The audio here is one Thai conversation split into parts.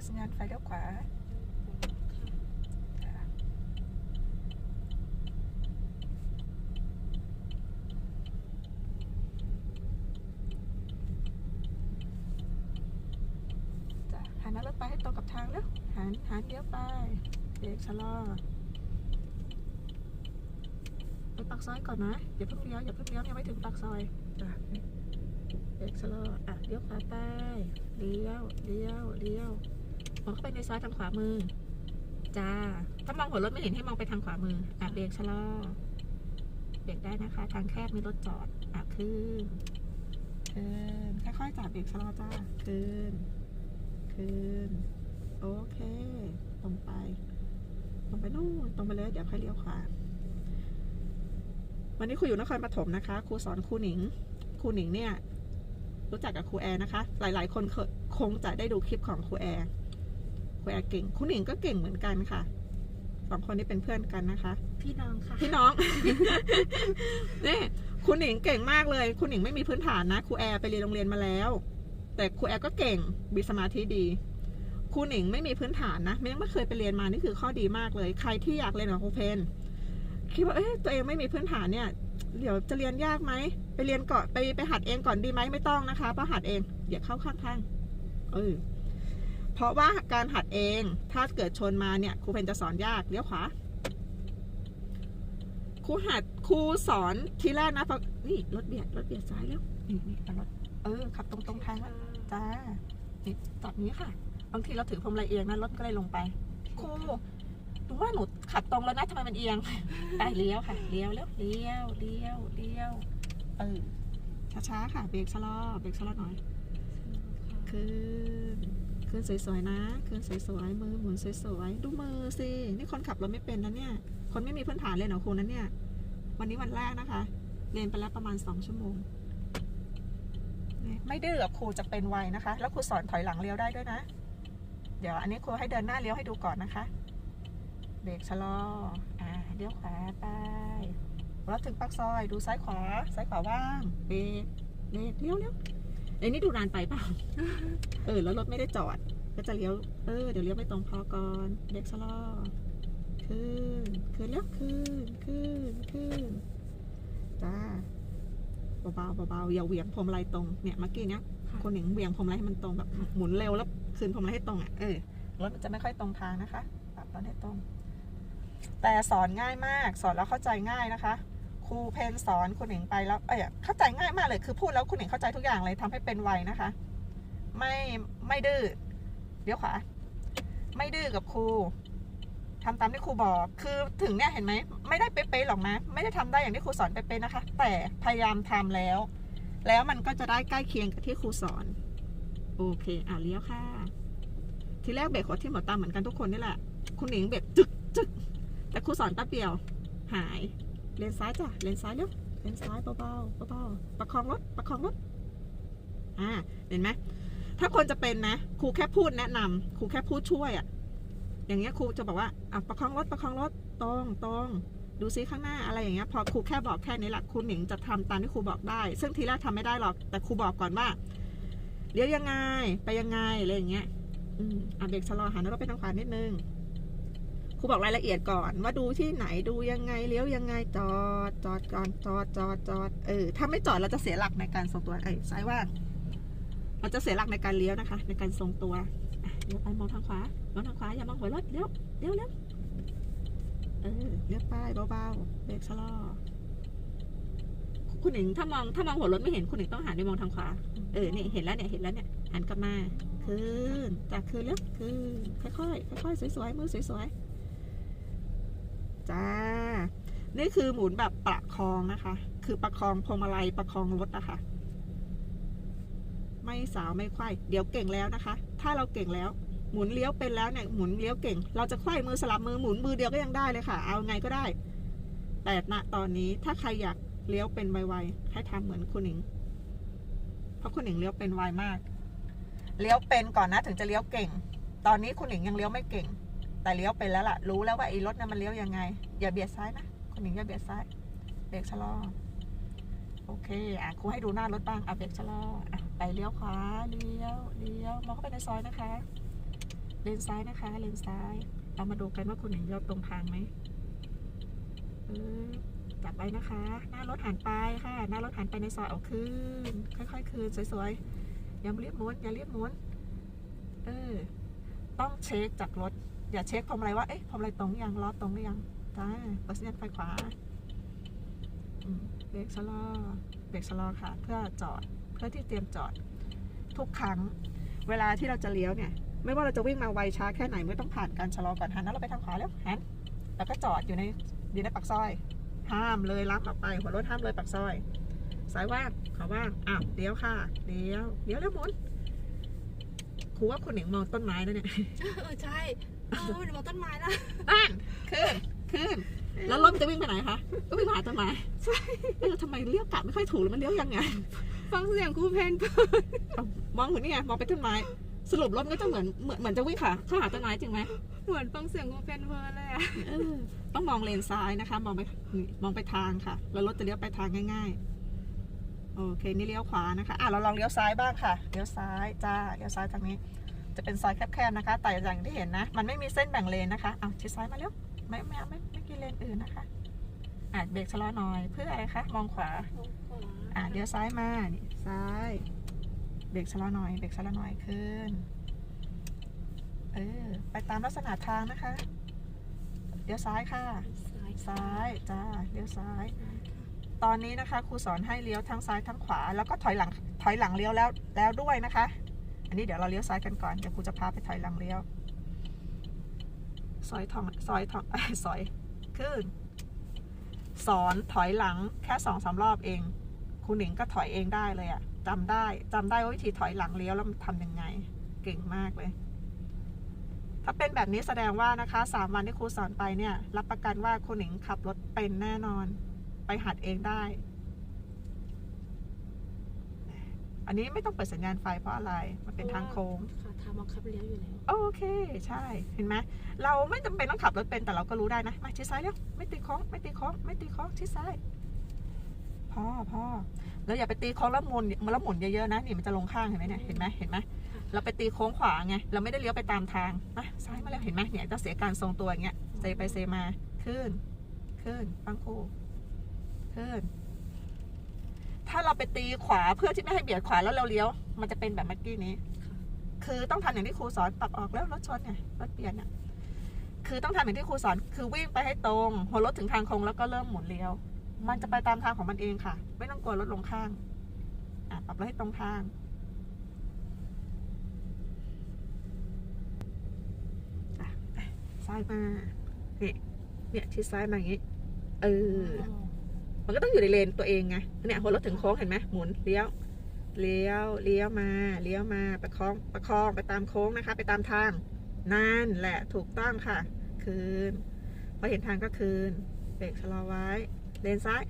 ดสัญญาณไฟเลี้ยวขวาจะหันหน้ารถไปให้ตรงกับทางแล้วหันหันเลี้ยวไปเบรกชะลอไปปากซอยก่อนนะอย่าเพิ่งเลี้ยวอย่าเพิ่งเลี้ยวยังไม่ถึงปากซอยจ้ะเบรกชะลออะเลี้ยวขวาไปเลี้ยวเลี้ยวเลี้ยว มองเข้าไปในซอยทางขวามือ จ้า ถ้ามองหัวรถไม่เห็นให้มองไปทางขวามือ อะเบรกชะลอ เบรกได้นะคะ ทางแคบมีรถจอด อะขึ้นขึ้นค่อยๆจับเบรกชะลอจ้าขึ้นขึ้นโอเค ตรงไป ตรงไปนู่น ตรงไปเลย เดี๋ยวค่อยเลี้ยวขวา วันนี้ครูอยู่นครปฐมนะคะ ครูสอนครูหนิง ครูหนิงเนี่ยรู้จักกับครูแอร์นะคะ หลายๆ คนคคงจะได้ดูคลิปของครูแอร์ แอร์เก่งครูหนิงก็เก่งเหมือนกันค่ะสองคนนี้เป็นเพื่อนกันนะคะ พี่น้องค่ะ พี่น้อง นี่ครูหนิงเก่งมากเลยครูหนิงไม่มีพื้นฐานนะครูแอร์ไปเรียนโรงเรียนมาแล้ว แต่ครูแอร์ก็เก่งมีสมาธิดีครูหนิงไม่มีพื้นฐานนะไม่ไม่เคยไปเรียนมานี่คือข้อดีมากเลย ใครที่อยากเรียนกับครูเพนคิดว่าเอ๊ะตัวเองไม่มีพื้นฐานเนี่ย เดี๋ยวจะเรียนยากไหมไปเรียนก่อนไปไปหัดเองก่อนดีไหมไม่ต้องนะคะเพราะหัดเองอย่าเข้าข้างๆเออ เพราะว่าการหัดเอง ถ้าเกิดชนมาเนี่ยครูเพนจะสอนยากเลี้ยวขวาครูหัดครูสอนทีแรกนะพอนี่รถเบียดรถเบียดซ้ายแล้วนี่นี่เอารถเออขับตรงตรงๆทางแล้วจ้านี่จับนี้ค่ะบางทีเราถือพวงมาลัยเอียงนะรถก็เลยลงไปครูดูว่าหนูขับตรงแล้วนะทำไมมันเอียงไปเลี้ยวค่ะเลี้ยวแล้วเลี้ยวเลี้ยวเลี้ยวเออช้าๆค่ะเบรกชะลอเบรกชะลอหน่อยขึ้น ขึ้นสวยๆนะขึ้นสวยๆมือหมุนสวยๆดูมือสินี่คนขับรถไม่เป็นนะเนี่ยคนไม่มีพื้นฐานเลยเหรอครูนั้นเนี่ย วันนี้วันแรกนะคะ เรียนไปแล้วประมาณสองชั่วโมงไม่ดื้อกับครูจะเป็นไวนะคะ แล้วครูสอนถอยหลังเลี้ยวได้ด้วยนะ เดี๋ยวอันนี้ครูให้เดินหน้าเลี้ยวให้ดูก่อนนะคะ เบรกชะลออ่าเลี้ยวขวาไปแล้วถึงปากซอย ดูซ้ายขวาซ้ายขวาว่างเบรกเบรกเลี้ยวเลี้ยว เอ้ยนี่ดูนานไปเปล่า เออ แล้วรถไม่ได้จอด ก็จะเลี้ยว เออ เดี๋ยวเลี้ยวไปตรงพอก่อนเบรกชะลอขึ้นขึ้นแล้วขึ้นขึ้นขึ้นจ้าเบาๆเบาๆอย่าเหวี่ยงพรมอะไรตรง เนี่ยเมื่อกี้เนี้ยค่ะคนหนึ่งเหวี่ยงพรมอะไรให้มันตรงแบบหมุนเร็วแล้วคืนพรมอะไรให้ตรงอะ เออ รถมันจะไม่ค่อยตรงทางนะคะ ปรับรถให้ตรง แต่สอนง่ายมาก สอนแล้วเข้าใจง่ายนะคะ ครูเพนสอนคุณหนิงไปแล้วเอ้ยเข้าใจง่ายมากเลยคือพูดแล้วคุณหนิงเข้าใจทุกอย่างเลยทำให้เป็นไวนะคะ ไม่ไม่ดื้อเดี๋ยวขวาไม่ดื้อกับครูทำตามที่ครูบอก คือถึงเนี่ยเห็นไหม ไม่ได้เป๊ะๆหรอกนะ ไม่ได้ทำได้อย่างที่ครูสอนเป๊ะๆนะคะ แต่พยายามทำแล้ว แล้วมันก็จะได้ใกล้เคียงกับที่ครูสอน โอเค อะเลี้ยวค่ะ ทีแรกเบรกหัวที่หมดตามเหมือนกันทุกคนนี่แหละ คุณหนิงเบรกจึกจึกแต่ครูสอนแป๊บเดียว หาย เลนซ้ายจ้ะ เลนซ้ายเร็วเลนซ้ายเบาๆเบาๆประคองรถ ประคองรถ อ่า เห็นไหม ถ้าคนจะเป็นนะ ครูแค่พูดแนะนำครูแค่พูดช่วยอะ่ะ อย่างเงี้ยครูจะบอกว่า อะประคองรถ ประคองรถ ตรงตรงดูซิข้างหน้าอะไรอย่างเงี้ย พอครูแค่บอกแค่นี้แหละครูหนิงจะทำตามที่ครูบอกได้ ซึ่งทีแรกทำไม่ได้หรอก แต่ครูบอกก่อนว่า เลี้ยวยังไง ไปยังไง อะไรอย่างเงี้ย อืมอะเบรกชะลอหันรถไปทางขวานิดนึง ครูบอกรายละเอียดก่อนว่าดูที่ไหนดูยังไงเลี้ยวยังไงจอดจอดก่อนจอดจอดจอดเออถ้าไม่จอดเราจะเสียหลักในการทรงตัวเอ้ยซ้ายว่างเราจะเสียหลักในการเลี้ยวนะคะ ในการทรงตัวเลี้ยวไปมองทางขวามองทางขวาอย่ามองหัวรถเลี้ยวเลี้ยวเลี้ยวเออเลี้ยวไปเบาๆเบรกชะลอคุณหนิงถ้ามองถ้ามองหัวรถไม่เห็นคุณหนิงต้องหันไปมองทางขวาเออเนี่ยเห็นแล้วเนี่ยเห็นแล้วเนี่ยหันกลับมาขึ้นจากขึ้นแล้วขึ้นค่อยๆค่อยๆสวยๆมือสวยๆ จ้า นี่คือหมุนแบบประคองนะคะ คือประคองพวงมาลัยประคองรถนะคะ ไม่สาวไม่ไขว้เดี๋ยวเก่งแล้วนะคะ ถ้าเราเก่งแล้ว หมุนเลี้ยวเป็นแล้วเนี่ยหมุนเลี้ยวเก่ง เราจะไขว้มือสลับมือหมุนมือเดียวก็ยังได้เลยค่ะ เอาไงก็ได้ แต่ณตอนนี้ถ้าใครอยากเลี้ยวเป็นไวๆให้ทำเหมือนคุณหนิง เพราะคุณหนิงเลี้ยวเป็นไวมาก เลี้ยวเป็นก่อนนะถึงจะเลี้ยวเก่ง ตอนนี้คุณหนิงยังเลี้ยวไม่เก่ง แต่เลี้ยวเป็นแล้วล่ะ รู้แล้วว่าไอ้รถนั้นมันเลี้ยวยังไง อย่าเบียดซ้ายนะคุณหนิงอย่าเบียดซ้ายเบรกชะลอโอเคอะครูให้ดูหน้ารถบ้างอะเบรกชะลออะไปเลี้ยวขวาเลี้ยวเลี้ยวมองเข้าไปในซอยนะคะเลนซ้ายนะคะ เลนซ้าย เรามาดูกันว่าคุณหนิงเลี้ยวตรงทางไหมเออจับไว้นะคะ หน้ารถหันไปค่ะ หน้ารถหันไปในซอยเอาคืนค่อยๆคืนสวยๆอย่าเรียบหมุนอย่าเรียบหมุนเออต้องเช็คจากรถ อย่าเช็คพรมอะไรว่า เอ๊ะพรมอะไรตรงยังล้อตรงหรือยังจ้าเปิดสัญญาณไฟขวาเบรกชะลอเบรกชะลอค่ะ เพื่อจอด เพื่อที่เตรียมจอด ทุกครั้ง เวลาที่เราจะเลี้ยวเนี่ย ไม่ว่าเราจะวิ่งมาไวช้าแค่ไหนไม่ต้องผ่านการชะลอก่อนหันแล้วเราไปทางขวาแล้วหันแล้วก็จอดอยู่ในอยู่ในปากซอย ห้ามเลยล้ำออกไป หัวรถห้ามเลยปากซอยสายว่างขาว่างอ้าวเลี้ยวค่ะเลี้ยวเลี้ยวแล้วหมุนครูว่าคุณหนิงมองต้นไม้แล้วเนี่ยใช่ เออมันมองต้นไม้นะอ่านขึ้นขึ้น แล้วรถมันจะวิ่งไปไหนคะ ก็วิ่งผ่านต้นไม้ ใช่เออทำไมเลี้ยวกลับไม่ค่อยถูกเลยมันเลี้ยวยังไงฟังเสียงครูเพนเอามองเหมือนนี่ไงมองไปต้นไม้ สรุปรถมันก็จะเหมือนเหมือนเหมือนจะวิ่งค่ะเข้าหาต้นไม้จริงไหมเหมือนฟังเสียงครูเพนเพลินเลยอะเออต้องมองเลนซ้ายนะคะ มองไปมองไปทางค่ะ แล้วรถจะเลี้ยวไปทางง่าย ๆ โอเค นี่เลี้ยวขวานะคะ อะเราลองเลี้ยวซ้ายบ้างค่ะ เลี้ยวซ้ายจ้า เลี้ยวซ้ายทางนี้ จะเป็นซอยแคบๆนะคะ แต่อย่างที่เห็นนะ มันไม่มีเส้นแบ่งเลนนะคะเอาชิดซ้ายมาเร็ว ไม่ไม่ไม่ไม่กินเลนอื่นนะคะอะเบรกชะลอหน่อยเพื่ออะไรคะมองขวาอะเลี้ยวซ้ายมานี่ซ้ายเบรกชะลอหน่อยเบรกชะลอหน่อยขึ้นเออไปตามลักษณะทางนะคะเลี้ยวซ้ายค่ะซ้ายซ้ายจ้าเลี้ยวซ้าย ตอนนี้นะคะครูสอนให้เลี้ยวทั้งซ้ายทั้งขวา แล้วก็ถอยหลังถอยหลังเลี้ยวแล้วแล้วด้วยนะคะ อันนี้เดี๋ยวเราเลี้ยวซ้ายกันก่อนเดี๋ยวครูจะพาไปถอยหลังเลี้ยว ซอยทองซอยทองซอยขึ้นสอนถอยหลังแค่สองสามรอบเองครูหนิงก็ถอยเองได้เลยอะจำได้จำได้ว่าวิธีถอยหลังเลี้ยวแล้วมันทำยังไง เก่งมากเลย ถ้าเป็นแบบนี้แสดงว่านะคะสามวันที่ครูสอนไปเนี่ย รับประกันว่าคุณหนิงขับรถเป็นแน่นอน ไปหัดเองได้ อันนี้ไม่ต้องเปิดสัญญาณไฟเพราะอะไร มันเป็นทางโค้งค่ะทางบังคับเลี้ยวอยู่แล้ว โอเค ใช่ เห็นไหมเราไม่จำเป็นต้องขับรถเป็นแต่เราก็รู้ได้นะ มาชิดซ้ายเร็ว ไม่ตีโค้ง ไม่ตีโค้ง ไม่ตีโค้ง ชิดซ้าย พ่อพ่อแล้วอย่าไปตีโค้งแล้วหมุนแล้วหมุนเยอะๆนะ นี่มันจะลงข้างเห็นไหมเนี่ย เห็นไหมเห็นไหมเราไปตีโค้งขวาไง เราไม่ได้เลี้ยวไปตามทางมาซ้ายมาแล้วเห็นไหมเนี่ยจะเสียการทรงตัวอย่างเงี้ย เซไปเซมา ขึ้น ขึ้นปังคู่ ขึ้น ถ้าเราไปตีขวาเพื่อที่ไม่ให้เบียดขวาแล้วเราเลี้ยว มันจะเป็นแบบเมื่อกี้นี้ คือต้องทำอย่างที่ครูสอนปรับออกแล้วรถชนเนี่ยรถเปลี่ยนเนี่ยคือต้องทำอย่างที่ครูสอนคือวิ่งไปให้ตรงหัวรถถึงทางโค้งแล้วก็เริ่มหมุนเลี้ยว มันจะไปตามทางของมันเองค่ะ ไม่ต้องกลัวรถลงข้างอะปรับรถให้ตรงทางซ้ายมาเนี่ยเนี่ยชิดซ้ายมาอย่างนี้เออ มันก็ต้องอยู่ในเลนตัวเองไงเนี่ยหัวรถถึงโค้งเห็นไหมหมุนเลี้ยวเลี้ยวเลี้ยวมาเลี้ยวมาประคองประคองไปตามโค้งนะคะ ไปตามทางนั่นแหละถูกต้องค่ะ คืนพอเห็นทางก็คืนเบรกชะลอไว้ เลนซ้าย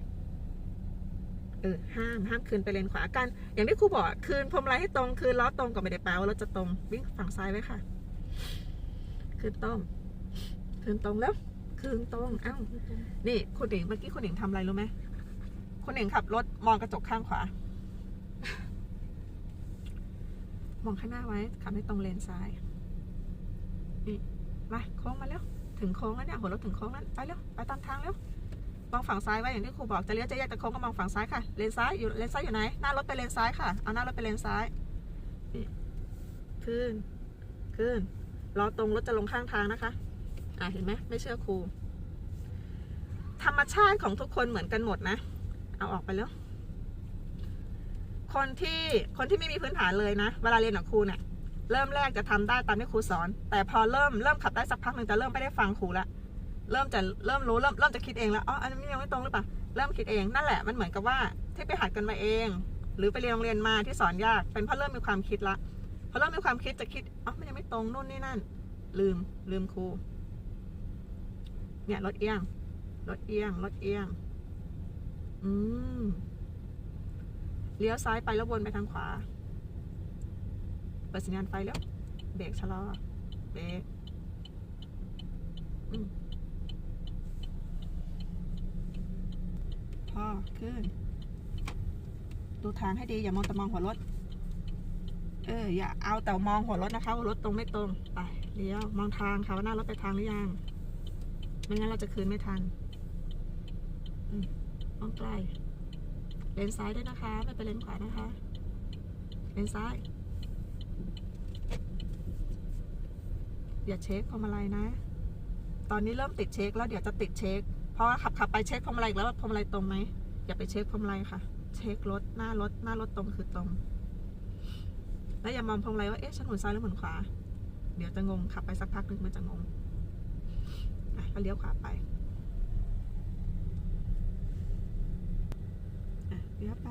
เออห้ามห้ามคืนไปเลนขวากัน อย่างที่ครูบอกคืนพวงมาลัยให้ตรงคืนล้อตรงก็ไม่ได้แปลว่ารถจะตรงวิ่งฝั่งซ้ายไว้ค่ะ คืนตรงคืนตรงแล้วคืนตรงเอ้านี่คุณหนิงเมื่อกี้คุณหนิงทำอะไรรู้ไหม คุณหนิงขับรถมองกระจกข้างขวา มองข้างหน้าไว้ ขับให้ตรงเลนซ้าย นี่ มาโค้งมาแล้วถึงโค้งแล้วเนี่ยหัวรถถึงโค้งแล้ว ไปเร็ว ไปตามทางเร็ว มองฝั่งซ้ายไว้อย่างที่ครูบอก จะเลี้ยวจะแยกจะโค้งก็มองฝั่งซ้ายค่ะ เลนซ้ายอยู่ เลนซ้ายอยู่ไหน หน้ารถไปเลนซ้ายค่ะ เอาหน้ารถไปเลนซ้ายนี่ขึ้น ขึ้น รอตรงรถจะลงข้างทางนะคะ อะเห็นไหมไม่เชื่อครูธรรมชาติของทุกคนเหมือนกันหมดนะ เอาออกไปแล้วคนที่คนที่ไม่มีพื้นฐานเลยนะ เวลาเรียนกับครูเนี่ยเริ่มแรกจะทำได้ตามที่ครูสอน แต่พอเริ่มเริ่มขับได้สักพักหนึ่งจะเริ่มไม่ได้ฟังครูละเริ่มจะเริ่มรู้เริ่มเริ่มจะคิดเองแล้วอ๋ออันนี้ยังไม่ตรงหรือเปล่าเริ่มคิดเองนั่นแหละมันเหมือนกับว่าที่ไปหัดกันมาเอง หรือไปเรียนโรงเรียนมาที่สอนยาก เป็นเพราะเริ่มมีความคิดละพอเริ่มมีความคิดจะคิดอ๋อมันยังไม่ตรงนู่นนี่นั่น ลืมลืมครูเนี่ยรถเอียงรถเอียงรถเอียง อืมเลี้ยวซ้ายไปแล้ววนไปทางขวา เปิดสัญญาณไฟแล้ว เบรกชะลอ เบรกอืมพอขึ้น ดูทางให้ดี อย่ามองแต่มองหัวรถ เออ อย่าเอาแต่มองหัวรถนะคะหัวรถตรงไม่ตรง ไป เลี้ยว มองทางค่ะว่าหน้ารถไปทางหรือยัง ไม่งั้นเราจะคืนไม่ทัน มองไกล เลนซ้ายด้วยนะคะ ไม่ไปเลนขวานะคะ เลนซ้าย อย่าเช็คพวงมาลัยนะ ตอนนี้เริ่มติดเช็คแล้วเดี๋ยวจะติดเช็ค เพราะว่าขับขับไปเช็คพวงมาลัยแล้วว่าพวงมาลัยตรงไหม อย่าไปเช็คพวงมาลัยค่ะ เช็ครถหน้ารถหน้ารถตรงคือตรง แล้วอย่ามองพวงมาลัยว่า เอ๊ะ ฉันหมุนซ้ายหรือหมุนขวา เดี๋ยวจะงง ขับไปสักพักหนึงมันจะงงอะก็เลี้ยวขวาไป อะ เลี้ยวไป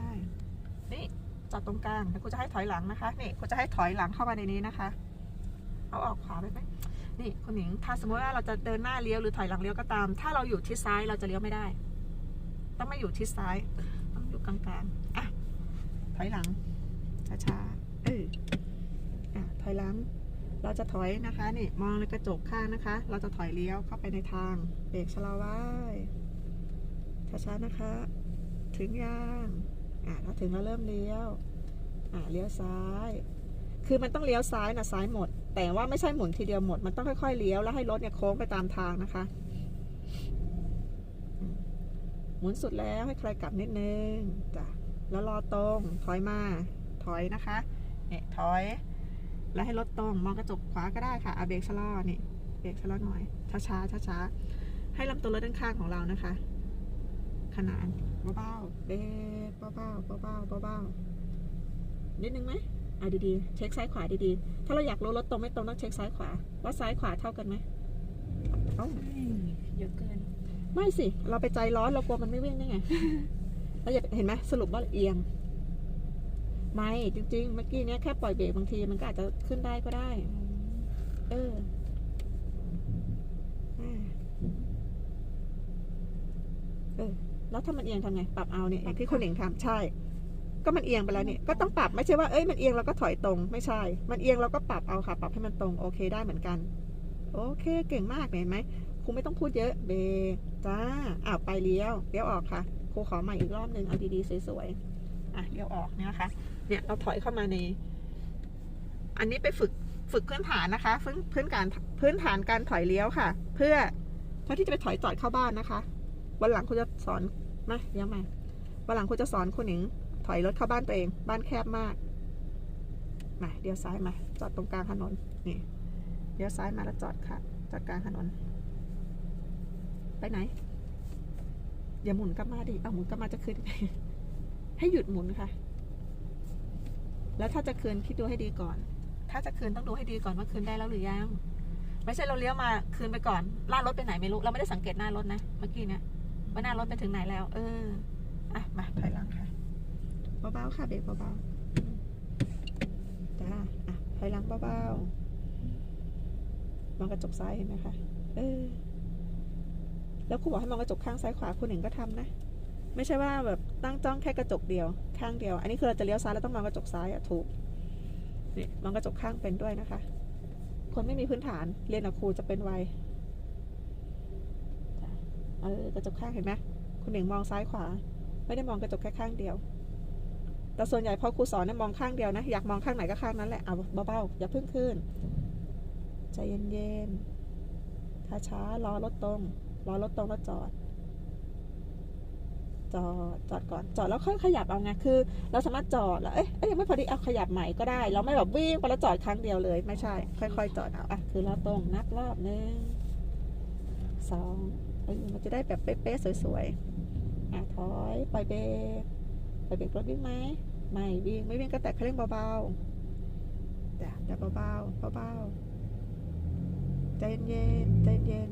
นี่จอดตรงกลางแล้วกูจะให้ถอยหลังนะคะ นี่กูจะให้ถอยหลังเข้ามาในนี้นะคะ เอาออกขวาไปไหมนี่คุณหญิง ถ้าสมมติว่าเราจะเดินหน้าเลี้ยวหรือถอยหลังเลี้ยวก็ตาม ถ้าเราอยู่ทิศซ้ายเราจะเลี้ยวไม่ได้ ต้องไม่อยู่ทิศซ้าย ต้องอยู่กลางๆ อะ ถอยหลัง ช้าๆ เอออะ ถอยหลัง เราจะถอยนะคะ นี่ มองในกระจกข้างนะคะ เราจะถอยเลี้ยวเข้าไปในทาง เบรกชะลอไว้ ช้าๆ นะคะ ถึงยังอะถ้าถึงแล้วเริ่มเลี้ยวอะเลี้ยวซ้าย คือมันต้องเลี้ยวซ้ายนะซ้ายหมด แต่ว่าไม่ใช่หมุนทีเดียวหมด มันต้องค่อยๆเลี้ยวแล้วให้รถเนี่ยโค้งไปตามทางนะคะ หมุนสุดแล้วให้ใครกลับนิดนึงจ้ะแล้วรอตรงถอยมา ถอยนะคะเนี่ยถอย แล้วให้รถตรงมองกระจกขวาก็ได้ค่ะเอาเบรกชะลอนี่เบรกชะลอหน่อยช้าๆช้าๆให้ลำตัวรถด้านข้างของเรานะคะ ขนานเบาๆเบรกเบาๆเบาๆเบาๆนิดนึงไหมอะดีๆ เช็คซ้ายขวาดีๆ ถ้าเราอยากรู้รถตรงไม่ตรงต้องเช็คซ้ายขวา ว่าซ้ายขวาเท่ากันไหมเอ้าเยอะเกิน ไม่สิ เราไปใจร้อนเรากลัวมันไม่วิ่งได้ไงแล้วอย่าเห็นไหมสรุปว่าเอียง ไม่จริงๆ เมื่อกี้เนี้ยแค่ปล่อยเบรกบางทีมันก็อาจจะขึ้นได้ก็ได้ เอออ่าเออ แล้วถ้ามันเอียงทำไง ปรับเอาเนี่ยอย่างที่คนเองทำใช่ ก็มันเอียงไปแล้วเนี่ยก็ต้องปรับไม่ใช่ว่าเอ้ยมันเอียงเราก็ถอยตรงไม่ใช่ มันเอียงเราก็ปรับเอาค่ะ ปรับให้มันตรงโอเคได้เหมือนกัน โอเคเก่งมากเห็นไหมครูไม่ต้องพูดเยอะเบรกจ้าอ้าวไปเลี้ยวเลี้ยวออกค่ะครูขอใหม่อีกรอบหนึ่งเอาดีๆสวยๆอะเลี้ยวออกเนี่ยนะคะ เนี่ยเราถอยเข้ามาใน อันนี้ไปฝึกฝึกพื้นฐานนะคะพื้นพื้นการพื้นฐานการถอยเลี้ยวค่ะ เพื่อเพื่อที่จะไปถอยจอดเข้าบ้านนะคะ วันหลังคุณจะสอนมาเลี้ยวมาวันหลังคุณจะสอนคุณหนิง ถอยรถเข้าบ้านตัวเอง บ้านแคบมากมาเลี้ยวซ้ายมา จอดตรงกลางถนนนี่เลี้ยวซ้ายมาแล้วจอดค่ะ จอดกลางถนน ไปไหนอย่าหมุนกลับมาดิเอาหมุนกลับมาจะคืนให้หยุดหมุนค่ะ แล้วถ้าจะคืนคิดดูให้ดีก่อน ถ้าจะคืนต้องดูให้ดีก่อนว่าคืนได้แล้วหรือยัง ไม่ใช่เราเลี้ยวมาคืนไปก่อนลากรถไปไหนไม่รู้ เราไม่ได้สังเกตหน้ารถนะ เมื่อกี้เนี่ย ว่าหน้ารถไปถึงไหนแล้ว เออ อะ มาถอยหลังค่ะ เบาๆค่ะเบรกเบาๆจ้าอะถอยหลังเบาๆมองกระจกซ้ายเห็นไหมคะเออ แล้วครูบอกให้มองกระจกข้างซ้ายขวาคุณหนึ่งก็ทำนะ ไม่ใช่ว่าแบบตั้งจ้องแค่กระจกเดียว ข้างเดียว อันนี้คือเราจะเลี้ยวซ้ายแล้วต้องมองกระจกซ้ายอะถูกนี่มองกระจกข้างเป็นด้วยนะคะ คนไม่มีพื้นฐานเรียนกับครูจะเป็นไว เออกระจกข้างเห็นไหมคุณหนึ่งมองซ้ายขวา ไม่ได้มองกระจกแค่ข้างเดียว แต่ส่วนใหญ่พอครูสอนเนี่ยมองข้างเดียวนะ อยากมองข้างไหนก็ข้างนั้นแหละเอาเบาๆอย่าเพิ่งขึ้นใจเย็นๆช้าๆรอรถตรงรอรถตรงแล้วจอดจอดจอดก่อนจอดแล้วค่อยขยับเอาไงคือ เราสามารถจอดแล้วเอ๊ะยังไม่พอดีเอาขยับใหม่ก็ได้ เราไม่แบบวิ่งไปแล้วจอดครั้งเดียวเลย ไม่ใช่ ค่อย ๆ จอดเอาอะคือเรอตรงนับรอบหนึ่งสอง มันจะได้แบบเป๊ะๆสวยๆอะถอยปล่อยเบรกปล่อยเบรกรถวิ่งไหมไม่วิ่งไม่วิ่งก็แตะคันเร่งเบาๆจ้ะแต่เบาๆเบาๆใจเย็นๆใจเย็น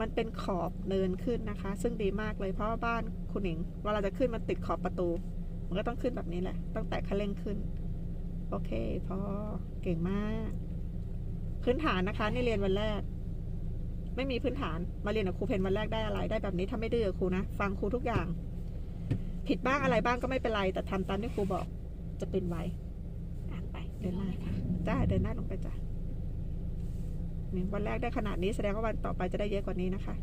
มันเป็นขอบเนินขึ้นนะคะ ซึ่งดีมากเลยเพราะว่าบ้านคุณหนิงเวลาจะขึ้นมันติดขอบประตู มันก็ต้องขึ้นแบบนี้แหละ ต้องแตะคันเร่งขึ้น โอเคพอเก่งมาก พื้นฐานนะคะ นี่เรียนวันแรก ไม่มีพื้นฐานมาเรียนกับครูเพนวันแรกได้อะไร ได้แบบนี้ถ้าไม่ดื้อครูนะ ฟังครูทุกอย่าง ผิดบ้างอะไรบ้างก็ไม่เป็นไร แต่ทำตามที่ครูบอกจะเป็นไวอ่านไปเดินหน้าค่ะจ้าเดินหน้าลงไปจ้ะวันแรกได้ขนาดนี้แสดงว่าวันต่อไปจะได้เยอะกว่านี้นะคะ